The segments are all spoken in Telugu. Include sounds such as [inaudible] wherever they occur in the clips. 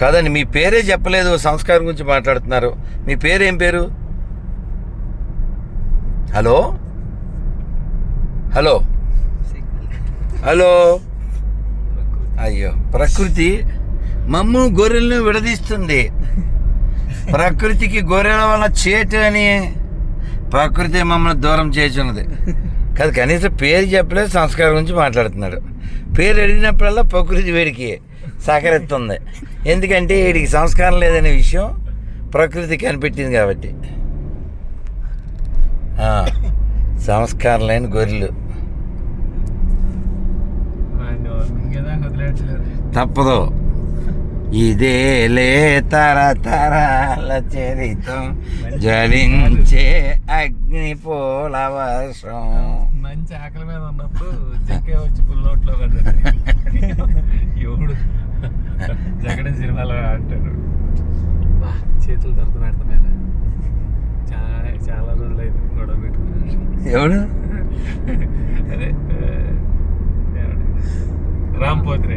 కాదండి మీ పేరే చెప్పలేదు సంస్కారం గురించి మాట్లాడుతున్నారు. మీ పేరు ఏం పేరు? హలో? హలో? హలో? అయ్యో ప్రకృతి మమ్ము గొర్రెలను విడదీస్తుంది. ప్రకృతికి గొర్రెల వల్ల చేటు అని ప్రకృతి మమ్మల్ని దూరం చేస్తున్నది కాదు కనీసం పేరు చెప్పలేదు సంస్కారం గురించి మాట్లాడుతున్నాడు పేరు అడిగినప్పుడల్లా ప్రకృతి వేడికే. సహకరిస్తుంది. ఎందుకంటే వీడికి సంస్కారం లేదనే విషయం ప్రకృతి కనిపెట్టింది కాబట్టి. సంస్కారం లేని గొర్రెలు. తప్పదు. ఇదేలే తరతరాల చరితం. జ్వలించే అగ్ని పోల వర్షం. మంచి ఆకలి మీద ఉన్నప్పుడు జక్కే వచ్చి పుల్లోట్లో ఎవడు? జగడ సినిమాలో అంటాడు బా చేతులు దొరద పెడుతున్నారా చాలా చాలా రోజులైంది గొడవ పెట్టుకున్నాడు ఎవడు? అదే? రామ్ పోత్రే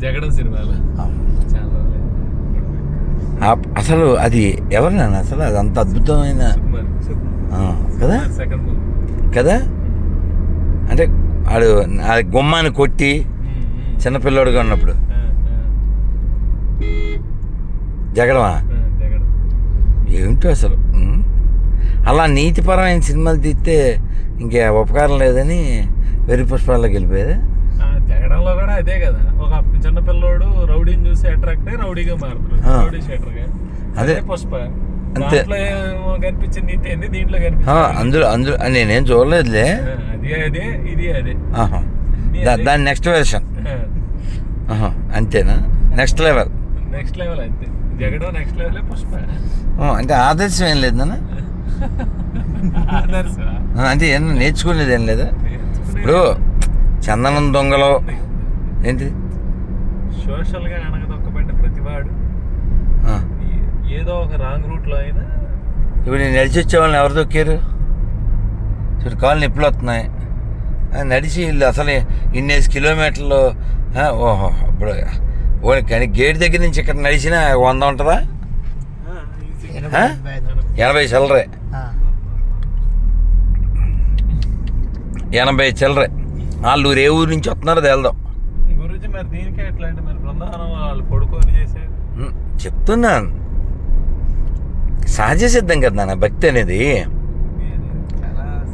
జగడం సినిమాలో. చాలా అసలు అది ఎవరు నాన్న? అసలు అది అంత అద్భుతమైన కదా? కదా? అంటే ఆడు ఆ గుమ్మాన్ని కొట్టి చిన్నపిల్లోడుగా ఉన్నప్పుడు. జగడమా? జగడం. ఏమిటో అసలు. అలా నీతిపరమైన సినిమాలు తీస్తే ఇంకే ఉపకారం లేదని వెర్రి పుష్పాల్లోకి వెళ్ళిపోయేది జగడంలో కూడా అదే కదా. ఒక చిన్న పిల్లోడు రౌడీని చూసి అట్రాక్ట్ అయ్యి రౌడీగా మారుతాడు. రౌడీ అదే. పుష్ప. అంతే. కనిపించింది నీతి ఏంది? దీంట్లో ఆ, కనిపించింది అందులో అందులో నేనేం చూడలేదులే. అది అదే ఇది అదే. దాని నెక్స్ట్ వెర్షన్. అంతేనా? నెక్స్ట్ లెవెల్ నెక్స్ట్ లెవెల్ అంతే. Jagadam next level Pushpa. అంటే ఆదర్శం ఏం లేదు నాన్న? అంటే ఏం నేర్చుకునేది ఏం లేదా? ఇప్పుడు చందనం దొంగలో ఏంటి సోషల్గా అనగదొక్కబడిన ప్రతివాడు. ఏదో ఒక రాంగ్ రూట్లో అయినా ఇప్పుడు నేను నడిచి వచ్చే వాళ్ళని ఎవరు దొక్కారు? చూడు కాళ్ళు నొప్పులు వస్తున్నాయి. నడిచి వీళ్ళు అసలు ఇన్నేసి కిలోమీటర్లు ఆ, ఓహో ఇప్పుడు ఓ కానీ గేట్ దగ్గర నుంచి ఇక్కడ నడిచిన వంద ఉంటుందా? ఆ? ఎనభై చిల్లరే. ఎనభై చిల్లరే. వాళ్ళు ఏ ఊరు నుంచి వస్తున్నారో తేల్దాం. గురుజీ మరి దీనికే ఎట్లా అంటే మరి బృందావనం వాళ్ళు పడుకొని చేసేది ఉమ్, చెప్తున్నాను. సహజ సిద్ధం కదా నాన్న భక్తి అనేది.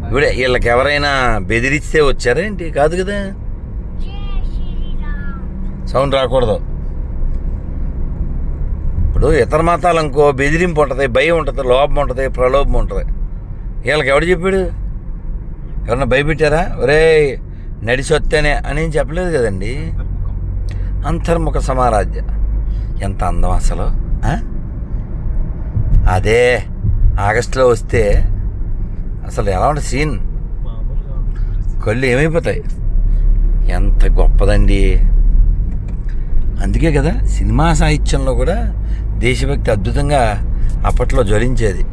ఇప్పుడు వీళ్ళకి ఎవరైనా బెదిరిస్తే వచ్చారా ఏంటి? కాదు కదా. సౌండ్ రాకూడదు. ఇప్పుడు ఇతర మతాలు అనుకో బెదిరింపు ఉంటుంది భయం ఉంటుంది లోపం ఉంటుంది ప్రలోభం ఉంటుంది. వీళ్ళకి ఎవడు చెప్పాడు? ఎవరన్నా భయపెట్టారా? ఒరే నడిచి వస్తేనే అని చెప్పలేదు కదండి. [laughs] అంతర్ముఖ సమారాధ్య. ఎంత అందం అసలు అదే ఆగస్టులో వస్తే అసలు ఎలా ఉంటుంది సీన్ కళ్ళు ఏమైపోతాయి? ఎంత గొప్పదండి. అందుకే కదా సినిమా సాహిత్యంలో కూడా దేశభక్తి అద్భుతంగా అప్పట్లో జ్వలించేది.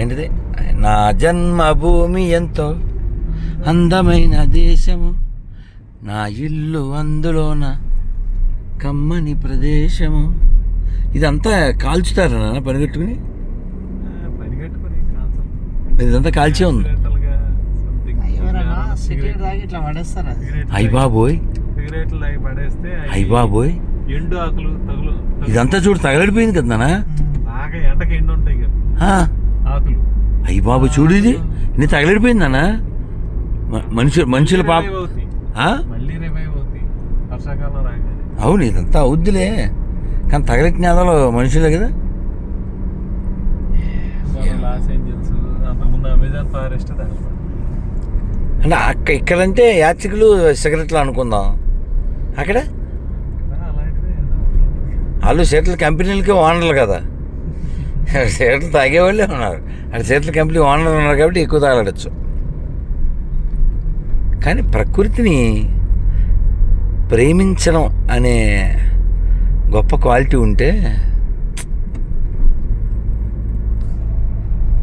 ఏంటిది? నా జన్మభూమి ఎంతో అందమైన దేశము. నా ఇల్లు అందులోన కమ్మని ప్రదేశము. ఇదంతా కాల్చుతారు నాన్న పరిగెట్టుకొని కాన్సెప్ట్ ఇదంతా కాల్చే ఉంది. సిగరెట్లుగా something. ఎవరన్నా సిగరెట్ సిగరెట్- తాగి ఇట్లా పడేస్తారు? అది సిగరెట్లు అయ్య బాబోయ్. సిగరెట్లు తాగి పడేస్తే అవి అయ్య బాబోయ్. ఎండు ఆకులు తగులు తగులు- ఇదంతా చూడు తగలడిపోయింది కదా నాన్న. బాగా ఎండకి ఎండు ఉంటాయి కదా. ఆ, ఆకులు. అయ్య బాబు చూడు ఇది. ఇన్ని తగలడిపోయిందన్నా మనుషులు మనుషుల పాప అవును ఇదంతా అవుద్దిలే. కానీ తగలెట్టిన అదలు మనుషులే కదా. అంటే అక్క ఇక్కడంటే యాత్రికులు సిగరెట్లు అనుకుందాం. అక్కడ. వాళ్ళు సీట్ల కంపెనీలకి ఓనర్లు కదా. [laughs] సీట్లు తాగేవాళ్ళే ఉన్నారు. అక్కడ సీట్ల కంపెనీ ఓనర్లు ఉన్నారు కాబట్టి ఎక్కువ తాగలడచ్చు కానీ ప్రకృతిని ప్రేమించడం అనే గొప్ప క్వాలిటీ ఉంటే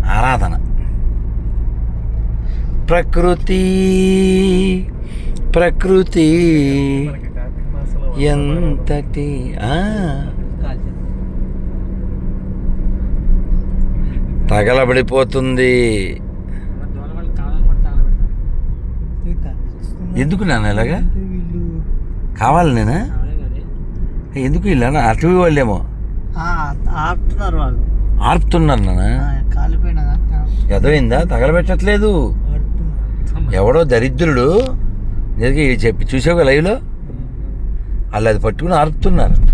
ఆరాధన. ప్రకృతి ప్రకృతి ఎంతటి ఆ, తగలబడిపోతుంది. ఎందుకు నాన్న ఇలాగా? కావాలి నేనా? ఎందుకు ఇలా? అటు వాళ్ళేమో. ఆపుతున్నారు వాళ్ళు. ఆర్పుతున్నారు నాన్న ఎదవైందా? తగలబెట్టట్లేదు. ఎవడో దరిద్రుడు. నిజంగా చెప్పి చూసావు లైవ్లో? వాళ్ళు అది పట్టుకుని ఆర్పుతున్నారు.